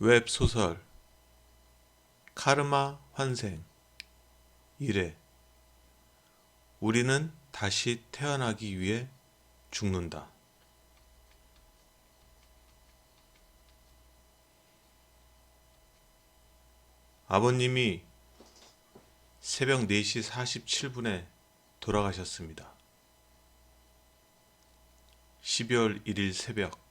웹소설 카르마 환생 1회 우리는 다시 태어나기 위해 죽는다. 아버님이 새벽 4시 47분에 돌아가셨습니다. 12월 1일 새벽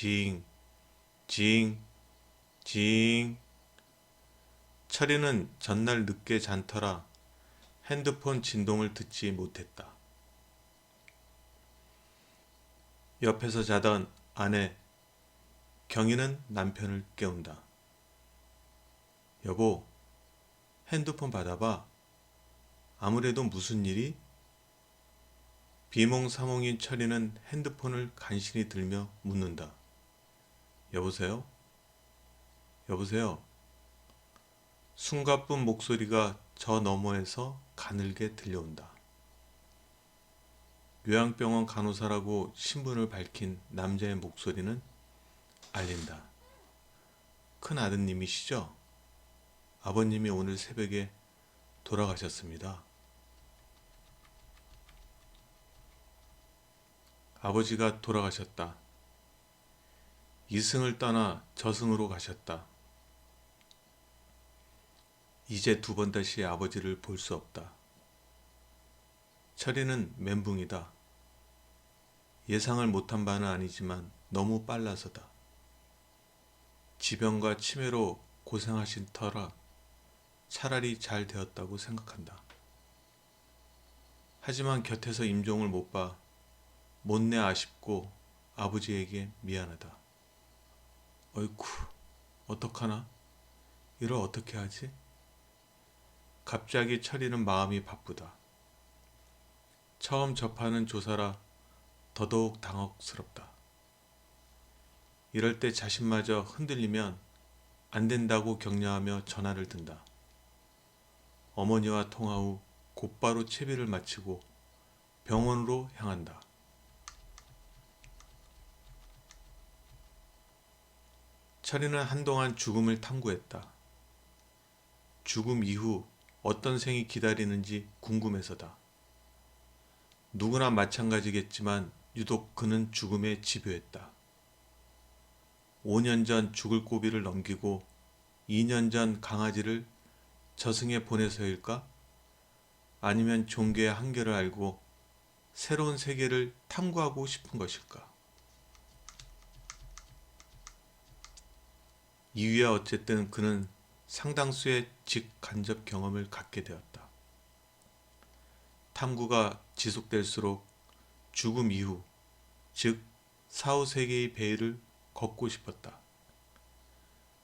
징, 징, 징. 철이는 전날 늦게 잔 터라 핸드폰 진동을 듣지 못했다. 옆에서 자던 아내 경희는 남편을 깨운다. 여보, 핸드폰 받아봐. 아무래도 무슨 일이? 비몽사몽인 철이는 핸드폰을 간신히 들며 묻는다. 여보세요? 여보세요? 숨가쁜 목소리가 저 너머에서 가늘게 들려온다. 요양병원 간호사라고 신분을 밝힌 남자의 목소리는 알린다. 큰 아드님이시죠? 아버님이 오늘 새벽에 돌아가셨습니다. 아버지가 돌아가셨다. 이승을 떠나 저승으로 가셨다. 이제 두 번 다시 아버지를 볼 수 없다. 철이는 멘붕이다. 예상을 못한 바는 아니지만 너무 빨라서다. 지병과 치매로 고생하신 터라 차라리 잘 되었다고 생각한다. 하지만 곁에서 임종을 못 봐 못내 아쉽고 아버지에게 미안하다. 어이쿠, 어떡하나? 이를 어떻게 하지? 갑자기 철이는 마음이 바쁘다. 처음 접하는 조사라 더더욱 당혹스럽다. 이럴 때 자신마저 흔들리면 안 된다고 격려하며 전화를 든다. 어머니와 통화 후 곧바로 채비를 마치고 병원으로 향한다. 철이는 한동안 죽음을 탐구했다. 죽음 이후 어떤 생이 기다리는지 궁금해서다. 누구나 마찬가지겠지만 유독 그는 죽음에 집요했다. 5년 전 죽을 고비를 넘기고 2년 전 강아지를 저승에 보내서일까? 아니면 종교의 한계를 알고 새로운 세계를 탐구하고 싶은 것일까? 이유야 어쨌든 그는 상당수의 직간접 경험을 갖게 되었다. 탐구가 지속될수록 죽음 이후, 즉 사후 세계의 베일을 걷고 싶었다.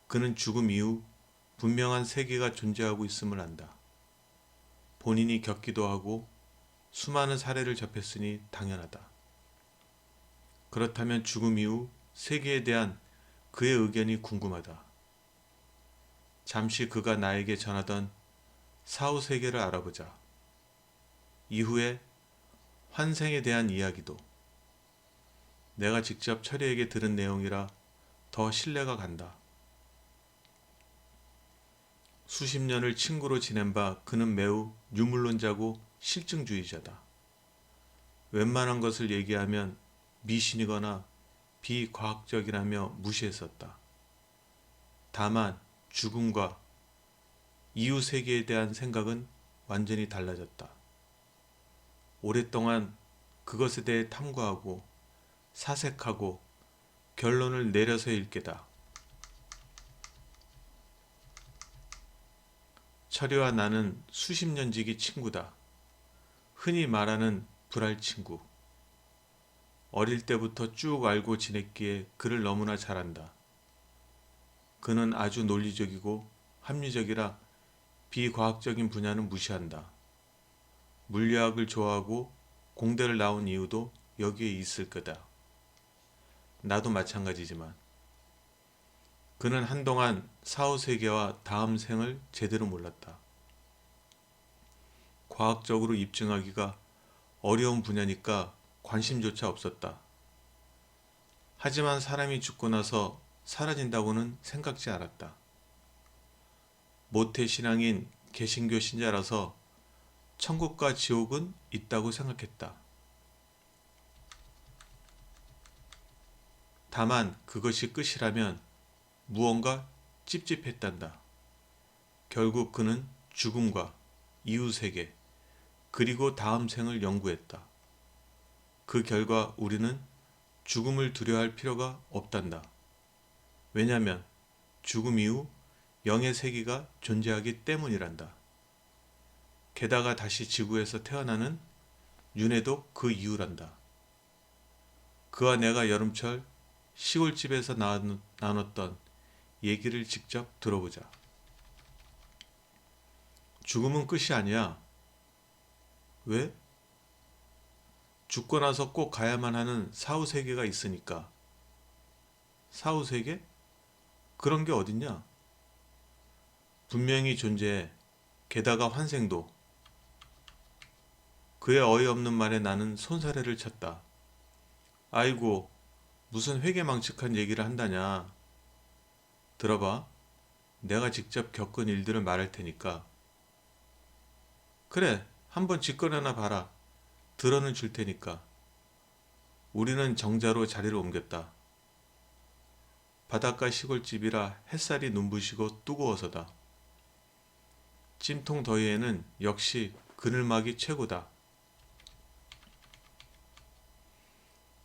그는 죽음 이후 분명한 세계가 존재하고 있음을 안다. 본인이 겪기도 하고 수많은 사례를 접했으니 당연하다. 그렇다면 죽음 이후 세계에 대한 그의 의견이 궁금하다. 잠시 그가 나에게 전하던 사후 세계를 알아보자. 이후에 환생에 대한 이야기도 내가 직접 철이에게 들은 내용이라 더 신뢰가 간다. 수십 년을 친구로 지낸 바 그는 매우 유물론자고 실증주의자다. 웬만한 것을 얘기하면 미신이거나 비과학적이라며 무시했었다. 다만 죽음과 이후 세계에 대한 생각은 완전히 달라졌다. 오랫동안 그것에 대해 탐구하고 사색하고 결론을 내려서 읽게다. 철이와 나는 수십 년 지기 친구다. 흔히 말하는 불알 친구. 어릴 때부터 쭉 알고 지냈기에 그를 너무나 잘 안다. 그는 아주 논리적이고 합리적이라 비과학적인 분야는 무시한다. 물리학을 좋아하고 공대를 나온 이유도 여기에 있을 거다. 나도 마찬가지지만 그는 한동안 사후 세계와 다음 생을 제대로 몰랐다. 과학적으로 입증하기가 어려운 분야니까 관심조차 없었다. 하지만 사람이 죽고 나서 사라진다고는 생각지 않았다. 모태 신앙인 개신교 신자라서 천국과 지옥은 있다고 생각했다. 다만 그것이 끝이라면 무언가 찝찝했단다. 결국 그는 죽음과 세계, 그리고 다음 생을 연구했다. 그 결과 우리는 죽음을 두려워할 필요가 없단다. 왜냐하면 죽음 이후 영의 세계가 존재하기 때문이란다. 게다가 다시 지구에서 태어나는 윤회도 그 이유란다. 그와 내가 여름철 시골집에서 나눴던 얘기를 직접 들어보자. 죽음은 끝이 아니야. 왜? 죽고 나서 꼭 가야만 하는 사후 세계가 있으니까. 사후 세계? 그런 게 어딨냐? 분명히 존재해. 게다가 환생도. 그의 어이없는 말에 나는 손사래를 쳤다. 아이고, 무슨 회개망측한 얘기를 한다냐. 들어봐. 내가 직접 겪은 일들을 말할 테니까. 그래, 한번 짓거려나 봐라. 들어는 줄 테니까. 우리는 정자로 자리를 옮겼다. 바닷가 시골집이라 햇살이 눈부시고 뜨거워서다. 찜통 더위에는 역시 그늘막이 최고다.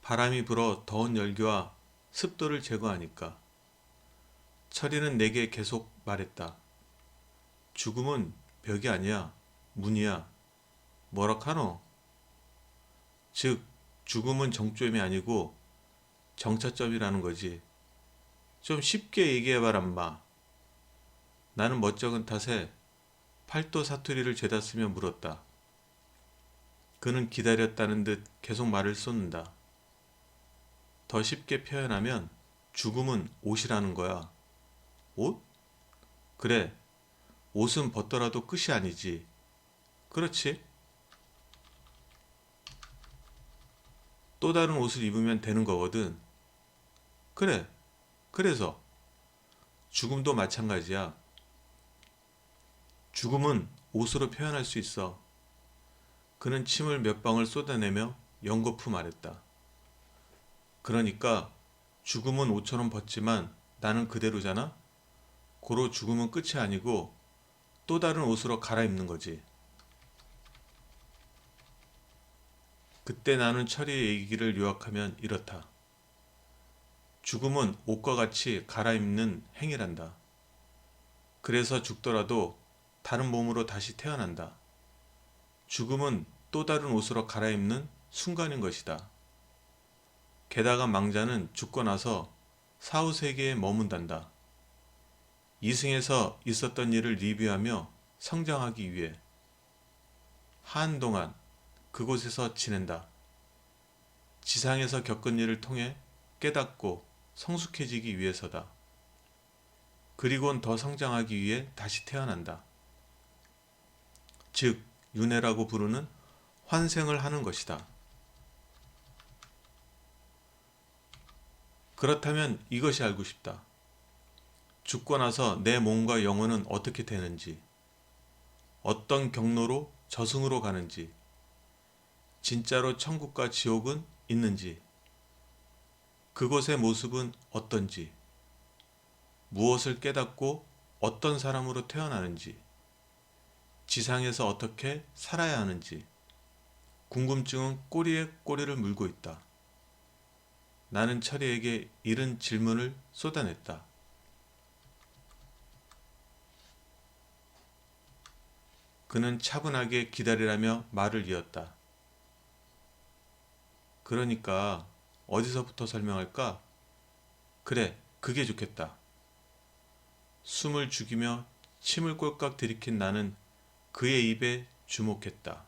바람이 불어 더운 열기와 습도를 제거하니까. 철이는 내게 계속 말했다. 죽음은 벽이 아니야. 문이야. 뭐라 카노? 즉, 죽음은 정점이 아니고 정차점이라는 거지. 좀 쉽게 얘기해봐라, 마. 나는 멋쩍은 탓에 팔도 사투리를 죄다 쓰며 물었다. 그는 기다렸다는 듯 계속 말을 쏟는다. 더 쉽게 표현하면 죽음은 옷이라는 거야. 옷? 그래. 옷은 벗더라도 끝이 아니지. 그렇지. 또 다른 옷을 입으면 되는 거거든. 그래. 그래서 죽음도 마찬가지야. 죽음은 옷으로 표현할 수 있어. 그는 침을 몇 방울 쏟아내며 연거푸 말했다. 그러니까 죽음은 옷처럼 벗지만 나는 그대로잖아? 고로 죽음은 끝이 아니고 또 다른 옷으로 갈아입는 거지. 그때 나는 철이의 얘기를 요약하면 이렇다. 죽음은 옷과 같이 갈아입는 행위란다. 그래서 죽더라도 다른 몸으로 다시 태어난다. 죽음은 또 다른 옷으로 갈아입는 순간인 것이다. 게다가 망자는 죽고 나서 사후 세계에 머문단다. 이승에서 있었던 일을 리뷰하며 성장하기 위해 한동안 그곳에서 지낸다. 지상에서 겪은 일을 통해 깨닫고 성숙해지기 위해서다. 그리곤 더 성장하기 위해 다시 태어난다. 즉, 윤회라고 부르는 환생을 하는 것이다. 그렇다면 이것이 알고 싶다. 죽고 나서 내 몸과 영혼은 어떻게 되는지, 어떤 경로로 저승으로 가는지, 진짜로 천국과 지옥은 있는지, 그곳의 모습은 어떤지, 무엇을 깨닫고 어떤 사람으로 태어나는지, 지상에서 어떻게 살아야 하는지, 궁금증은 꼬리에 꼬리를 물고 있다. 나는 철이에게 이런 질문을 쏟아냈다. 그는 차분하게 기다리라며 말을 이었다. 그러니까 어디서부터 설명할까? 그래, 그게 좋겠다. 숨을 죽이며 침을 꼴깍 들이킨 나는 그의 입에 주목했다.